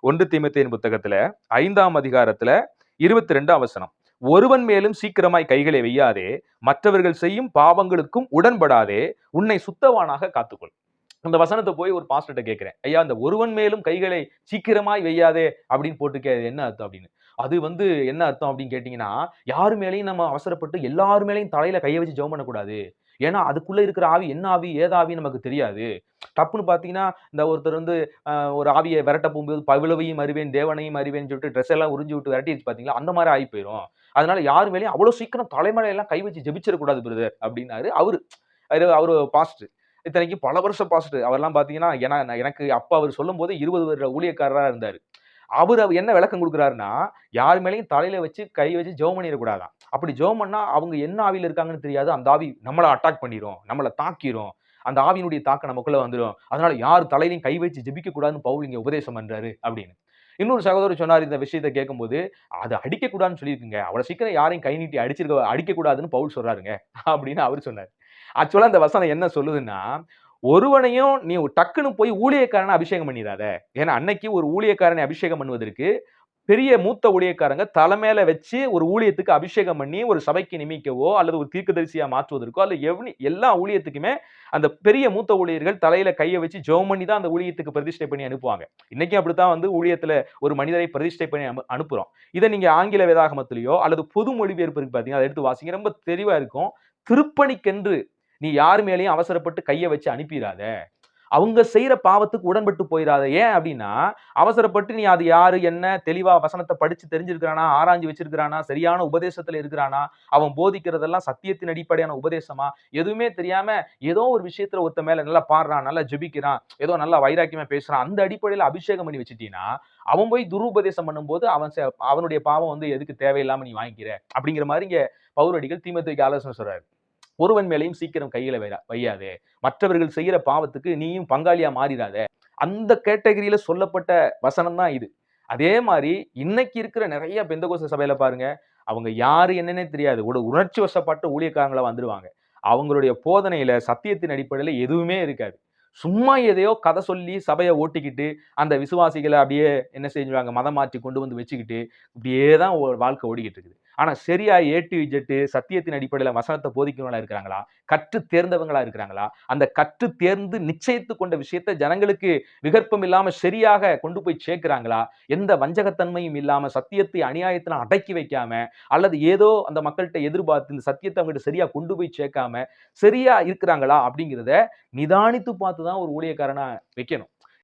ஒன்று தீமத்தையின் புத்தகத்துல ஐந்தாம் அதிகாரத்துல இருபத்தி ரெண்டாம் வசனம். ஒருவன் மேலும் சீக்கிரமாய் கைகளை வையாதே மற்றவர்கள் செய்யும் பாவங்களுக்கும் உடன்படாதே உன்னை சுத்தவானாக காத்துக்கொள். அந்த வசனத்தை போய் ஒரு பாஸ்டர்கிட்ட கேட்கிறேன். ஐயா அந்த ஒருவன் மேலும் கைகளை சீக்கிரமாய் வையாதே அப்படின்னு போட்டுக்கே அது என்ன அர்த்தம் அப்படின்னு? அது வந்து என்ன அர்த்தம் அப்படின்னு கேட்டிங்கன்னா யார் மேலேயும் நம்ம அவசரப்பட்டு எல்லார் மேலேயும் தலையில கையை வச்சு ஜெபம் பண்ணக்கூடாது. ஏன்னா அதுக்குள்ளே இருக்கிற ஆவி என்ன ஆவி ஏதாவி நமக்கு தெரியாது. டப்புன்னு பார்த்தீங்கன்னா இந்த ஒருத்தர் வந்து ஒரு ஆவியை விரட்ட போகும்போது பவிழவையும் அறிவேன் தேவனையும் அறிவேன்னு சொல்லிட்டு ட்ரெஸ் எல்லாம் உறிஞ்சி விட்டு விரட்டிடுச்சு பார்த்தீங்களா அந்த மாதிரி ஆகி போயிடும் அதனால யார் மேலேயும் அவ்வளோ சீக்கிரம் தலைமலையெல்லாம் கை வச்சு ஜெபிச்சிடக்கூடாது பிரதர் அப்படின்னாரு அவரு. அவர் பாஸ்ட் இத்தனைக்கு பல வருஷம் பாஸ்ட் அவர்லாம் பார்த்தீங்கன்னா ஏன்னா நான் எனக்கு அப்பா அவர் சொல்லும் போது இருபது வருட ஊழியக்காரராக இருந்தார். அவர் அவர் என்ன விளக்கம் கொடுக்குறாருன்னா யார் மேலேயும் தலையில வச்சு கை வச்சு ஜெவம் பண்ணிடக்கூடாதான். அப்படி ஜெவம் பண்ணா அவங்க என்ன ஆவியில் இருக்காங்கன்னு தெரியாது. அந்த ஆவி நம்மளை அட்டாக் பண்ணிடும் நம்மளை தாக்கிரும். அந்த ஆவியினுடைய தாக்கம் நமக்குள்ள வந்துடும் அதனால யார் தலையிலையும் கை வச்சு ஜெபிக்க கூடாதுன்னு பவுல் இங்க உபதேசம் பண்றாரு அப்படின்னு. இன்னொரு சகோதரர் சொன்னார் இந்த விஷயத்தை கேட்கும்போது அதை அடிக்கக்கூடாதுன்னு சொல்லியிருக்குங்க. அவ்வளோ சீக்கிரம் யாரையும் கை நீட்டி அடிச்சிருக்க அடிக்கக்கூடாதுன்னு பவுல் சொல்கிறாருங்க அப்படின்னு அவர் சொன்னார். ஆக்சுவலாக அந்த வசனம் என்ன சொல்லுதுன்னா ஒருவனையும் நீ டக்குன்னு போய் ஊழியக்காரனை அபிஷேகம் பண்ணிடாத. ஏன்னா அன்னைக்கு ஒரு ஊழியக்காரனை அபிஷேகம் பண்ணுவதற்கு பெரிய மூத்த ஊழியக்காரங்க தலைமையில வச்சு ஒரு ஊழியத்துக்கு அபிஷேகம் பண்ணி ஒரு சபைக்கு நியமிக்கவோ அல்லது ஒரு தீர்க்கதரிசியா மாற்றுவதற்கோ அல்லது எவ்வளி எல்லா ஊழியத்துக்குமே அந்த பெரிய மூத்த ஊழியர்கள் தலையில கையை வச்சு ஜெபம் பண்ணி தான் அந்த ஊழியத்துக்கு பிரதிஷ்டை பண்ணி அனுப்புவாங்க. இன்னைக்கு அப்படித்தான் வந்து ஊழியத்துல ஒரு மனிதரை பிரதிஷ்டை பண்ணி அனுப்புறோம். இதை நீங்க ஆங்கில வேதாகமத்திலேயோ அல்லது பொது மொழிபெயர்ப்பு இருக்கு பாத்தீங்கன்னா அதை எடுத்து வாசிங்க. ரொம்ப தெளிவா இருக்கும். திருப்பணிக்கென்று நீ யார் மேலேயும் அவசரப்பட்டு கையை வச்சு அனுப்பிடாத அவங்க செய்யற பாவத்துக்கு உடன்பட்டு போயிடாத ஏன் அப்படின்னா அவசரப்பட்டு நீ அது யாரு என்ன தெளிவா வசனத்தை படிச்சு தெரிஞ்சிருக்கிறானா ஆராய்ஞ்சு வச்சிருக்கிறானா சரியான உபதேசத்துல இருக்கிறானா அவன் போதிக்கிறதெல்லாம் சத்தியத்தின் அடிப்படையான உபதேசமா? எதுவுமே தெரியாம ஏதோ ஒரு விஷயத்துல ஒருத்த மேல நல்லா பாடுறான் நல்லா ஜெபிக்கிறான் ஏதோ நல்லா வைராக்கியமா பேசுறான். அந்த அடிப்படையில அபிஷேகம் பண்ணி வச்சுட்டீங்கன்னா அவன் போய் துருபதேசம் பண்ணும்போது அவன் செ- அவனுடைய பாவம் வந்து எதுக்கு தேவையில்லாம நீ வாங்கிக்கிற? அப்படிங்கிற மாதிரி இங்க பௌரடிகள் தீமத்துக்கு ஆலோசனை சொல்றாரு. ஒருவன் மேலையும் சீக்கிரம் கையில வையாது. மற்றவர்கள் செய்கிற பாவத்துக்கு நீயும் பங்காளியா மாறிடாத. அந்த கேட்டகரியில சொல்லப்பட்ட வசனம் தான் இது. அதே மாதிரி இன்னைக்கு இருக்கிற நிறைய பெந்தகோச சபையில பாருங்க அவங்க யாரு என்னன்னே தெரியாது. ஒரு உணர்ச்சி வசப்பட்ட ஊழியக்காரங்களா வந்துடுவாங்க அவங்களுடைய போதனையில சத்தியத்தின் அடிப்படையில எதுவுமே இருக்காது. சும்மா எதையோ கதை சொல்லி சபையை ஓட்டிக்கிட்டு அந்த விசுவாசிகளை அப்படியே என்ன செஞ்சுவாங்க மதம் மாற்றி கொண்டு வந்து வச்சுக்கிட்டு இப்படியே தான் வாழ்க்கை ஓடிக்கிட்டு இருக்குது. ஆனால் சரியா ஏ டு ஜெட்டு சத்தியத்தின் அடிப்படையில் வசனத்தை போதிக்கிறவங்களா இருக்கிறாங்களா? கற்று தேர்ந்தவங்களா இருக்கிறாங்களா? அந்த கற்று தேர்ந்து நிச்சயித்து கொண்ட விஷயத்தை ஜனங்களுக்கு விகற்பம் இல்லாமல் சரியாக கொண்டு போய் சேர்க்கிறாங்களா? எந்த வஞ்சகத்தன்மையும் இல்லாமல் சத்தியத்தை அநியாயத்தில் அடக்கி வைக்காம அல்லது ஏதோ அந்த மக்கள்கிட்ட எதிர்பார்த்து இந்த சத்தியத்தை அவங்ககிட்ட சரியா கொண்டு போய் சேர்க்காம சரியா இருக்கிறாங்களா அப்படிங்கிறத நிதானித்து பார்த்து தான் ஒரு ஊழியக்காரனா வைக்கணும்.